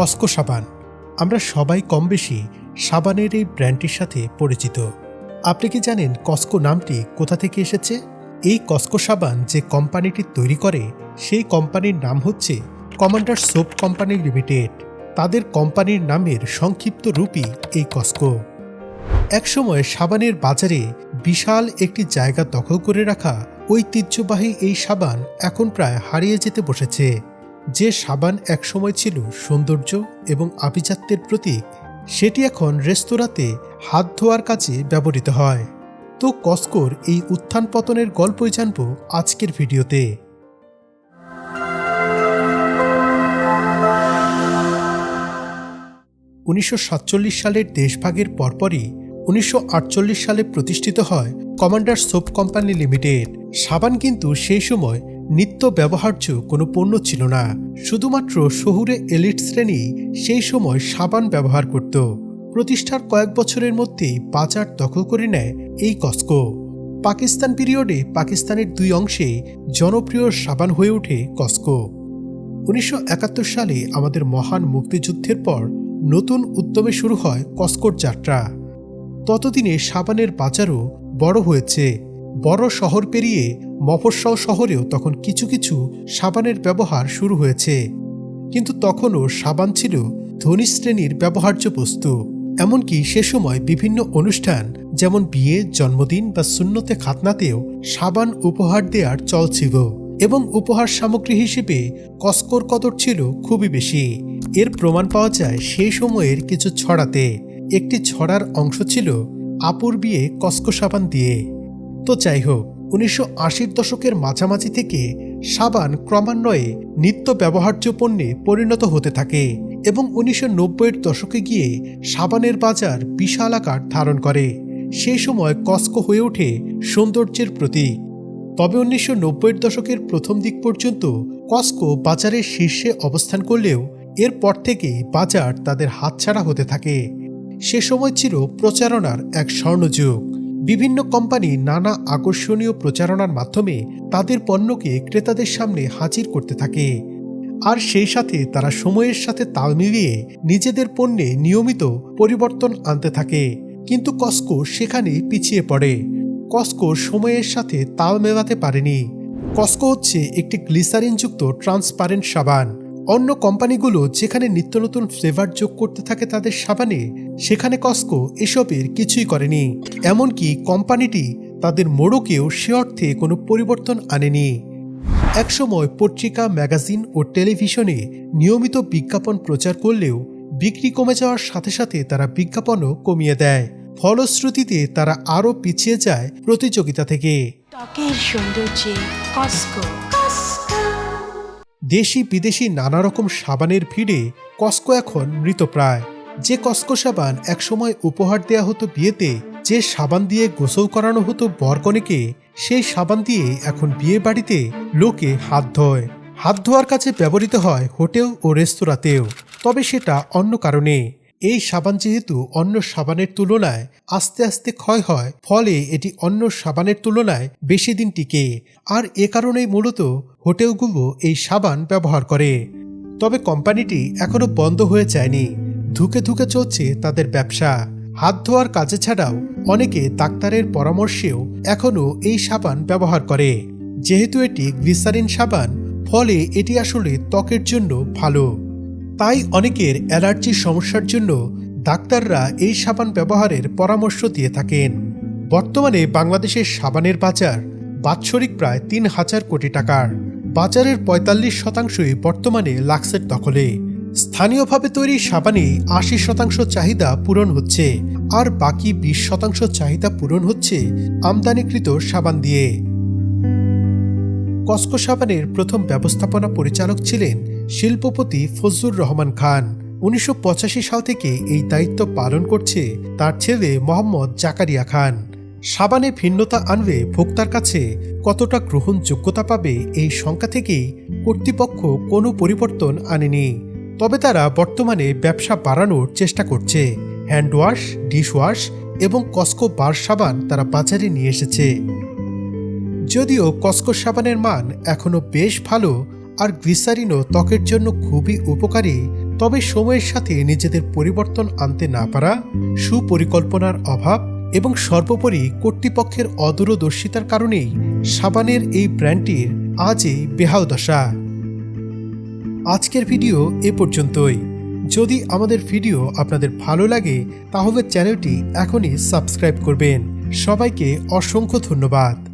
Costco সাবান। আমরা সবাই কম বেশি সাবানের এই ব্র্যান্ডটির সাথে পরিচিত। আপনি কি জানেন কস্কো নামটি কোথা থেকে এসেছে? এই কস্কো সাবান যে কোম্পানিটি তৈরি করে, সেই কোম্পানির নাম হচ্ছে কমান্ডার সোপ কোম্পানি লিমিটেড। তাদের কোম্পানির নামের সংক্ষিপ্ত রূপই এই কস্কো। একসময় সাবানের বাজারে বিশাল একটি জায়গা দখল করে রাখা ঐতিহ্যবাহী এই সাবান এখন প্রায় হারিয়ে যেতে বসেছে। যে সাবান একসময় ছিল সৌন্দর্য এবং আভিজাত্যের প্রতীক, সেটি এখন রেস্তোরাঁতে হাত ধোয়ার কাজে ব্যবহৃত হয়। তো কস্কোর এই উত্থান পতনের গল্পই জানব আজকের ভিডিওতে। উনিশশো সাতচল্লিশ সালের দেশভাগের পরপরই উনিশশো আটচল্লিশ সালে প্রতিষ্ঠিত হয় কমান্ডার সোপ কোম্পানি লিমিটেড। সাবান কিন্তু সেই সময় নিত্য ব্যবহার্য কোনো পণ্য ছিল না। শুধুমাত্র শহুরে এলিট শ্রেণি সেই সময় সাবান ব্যবহার করত। প্রতিষ্ঠার কয়েক বছরের মধ্যেই বাজার দখল করে নেয় এই কস্কো। পাকিস্তান পিরিয়ডে পাকিস্তানের দুই অংশে জনপ্রিয় সাবান হয়ে ওঠে কস্কো। উনিশশো একাত্তর সালে আমাদের মহান মুক্তিযুদ্ধের পর নতুন উদ্যমে শুরু হয় কস্কোর যাত্রা। ততদিনে সাবানের বাজারও বড় হয়েছে। বড় শহর পেরিয়ে মফস্বল শহরেও তখন কিছু কিছু সাবানের ব্যবহার শুরু হয়েছে। কিন্তু তখনও সাবান ছিল ধনী শ্রেণির ব্যবহার্য বস্তু। এমনকি সে সময় বিভিন্ন অনুষ্ঠান, যেমন বিয়ে, জন্মদিন বা শূন্যতে খাতনাতেও সাবান উপহার দেওয়ার চল ছিল এবং উপহার সামগ্রী হিসেবে কস্কোর কদর ছিল খুবই বেশি। এর প্রমাণ পাওয়া যায় সেই সময়ের কিছু ছড়াতে। একটি ছড়ার অংশ ছিল আপুর বিয়ে কস্কো সাবান দিয়ে। তো যাই হোক উনিশশো আশির দশকের মাঝামাঝি থেকে সাবান ক্রমান্বয়ে নিত্য ব্যবহার্য পণ্যে পরিণত হতে থাকে এবং উনিশশো নব্বইয়ের দশকে গিয়ে সাবানের বাজার বিশাল আকার ধারণ করে। সেই সময় কস্কো হয়ে ওঠে সৌন্দর্যের প্রতীক। তবে উনিশশো নব্বইয়ের দশকের প্রথম দিক পর্যন্ত কস্কো বাজারের শীর্ষে অবস্থান করলেও এরপর থেকেই বাজার তাদের হাতছাড়া হতে থাকে। সে সময় ছিল প্রচারণার এক স্বর্ণযুগ। বিভিন্ন কোম্পানি নানা আকর্ষণীয় প্রচারণার মাধ্যমে তাদের পণ্যকে ক্রেতাদের সামনে হাজির করতে থাকে। আর সেই সাথে তারা সময়ের সাথে তাল মিলিয়ে নিজেদের পণ্যে নিয়মিত পরিবর্তন আনতে থাকে। কিন্তু কস্কো সেখানে পিছিয়ে পড়ে। কস্কো সময়ের সাথে তাল মেলাতে পারেনি। কস্কো হচ্ছে একটি গ্লিসারিনযুক্ত ট্রান্সপারেন্ট সাবান। অন্য কোম্পানিগুলো যেখানে নিত্য নতুন ফ্লেভার যোগ করতে থাকে তাদের সাবানে, সেখানে কস্কো এসবের কিছুই করেনি। এমনকি কোম্পানিটি তাদের মোড়কেও সে অর্থে কোনো পরিবর্তন আনেনি। একসময় পত্রিকা, ম্যাগাজিন ও টেলিভিশনে নিয়মিত বিজ্ঞাপন প্রচার করলেও বিক্রি কমে যাওয়ার সাথে সাথে তারা বিজ্ঞাপনও কমিয়ে দেয়। ফলশ্রুতিতে তারা আরও পিছিয়ে যায় প্রতিযোগিতা থেকে। ত্বকের সৌন্দর্যে কস্কো। দেশি বিদেশি নানা রকম সাবানের ভিড়ে কস্কো এখন মৃতপ্রায় যে কস্কো সাবান একসময় উপহার দেয়া হতো বিয়েতে, যে সাবান দিয়ে গোসল করানো হতো বরকনেকে, সেই সাবান দিয়ে এখন বিয়ে বাড়িতে লোকে হাত ধোয়। হাত ধোয়ার কাছে ব্যবহৃত হয় হোটেল ও রেস্তোরাঁতেও, তবে সেটা অন্য কারণে। এই সাবান যেহেতু অন্য সাবানের তুলনায় আস্তে আস্তে ক্ষয় হয়, ফলে এটি অন্য সাবানের তুলনায় বেশি দিন টিকে। আর এ কারণেই মূলত হোটেলগুলো এই সাবান ব্যবহার করে। তবে কোম্পানিটি এখনও বন্ধ হয়ে যায়নি। ধুকে ধুকে চলছে তাদের ব্যবসা। হাত ধোয়ার কাজে ছাড়াও অনেকে ডাক্তারের পরামর্শেও এখনও এই সাবান ব্যবহার করে। যেহেতু এটি গ্লিসারিন সাবান, ফলে এটি আসলে ত্বকের জন্য ভালো। তাই অনেকের অ্যালার্জির সমস্যার জন্য ডাক্তাররা এই সাবান ব্যবহারের পরামর্শ দিয়ে থাকেন। বর্তমানে বাংলাদেশের সাবানের বাজার বাৎসরিক প্রায় তিন হাজার কোটি টাকার। বাজারের পঁয়তাল্লিশ শতাংশই বর্তমানে লাক্সের দখলে। স্থানীয়ভাবে তৈরি সাবানে আশি শতাংশ চাহিদা পূরণ হচ্ছে আর বাকি বিশ শতাংশ চাহিদা পূরণ হচ্ছে আমদানিকৃত সাবান দিয়ে। কস্কো সাবানের প্রথম ব্যবস্থাপনা পরিচালক ছিলেন শিল্পপতি ফজলুর রহমান খান উনিশশো পঁচাশি সাল থেকে এই দায়িত্ব পালন করছে তার ছেলে মোহাম্মদ জাকারিয়া খান। সাবানে ভিন্নতা আনবে ভোক্তার কাছে কতটা গ্রহণযোগ্যতা পাবে এই সংখ্যা থেকেই কর্তৃপক্ষ কোনো পরিবর্তন আনেনি। তবে তারা বর্তমানে ব্যবসা বাড়ানোর চেষ্টা করছে। হ্যান্ড ওয়াশ ডিশওয়াশ এবং কস্কো বার সাবান তারা বাজারে নিয়ে এসেছে। যদিও কস্কো সাবানের মান এখনও বেশ ভালো আর গ্লিসারিনও ত্বকের জন্য খুবই উপকারী, তবে সময়ের সাথে নিজেদের পরিবর্তন আনতে না পারা, সুপরিকল্পনার অভাব এবং সর্বোপরি কর্তৃপক্ষের অদূরদর্শিতার কারণেই সাবানের এই ব্র্যান্ডটির আজই বেহাল দশা। আজকের ভিডিও এ পর্যন্তই। যদি আমাদের ভিডিও আপনাদের ভালো লাগে, তাহলে চ্যানেলটি এখনই সাবস্ক্রাইব করবেন। সবাইকে অসংখ্য ধন্যবাদ।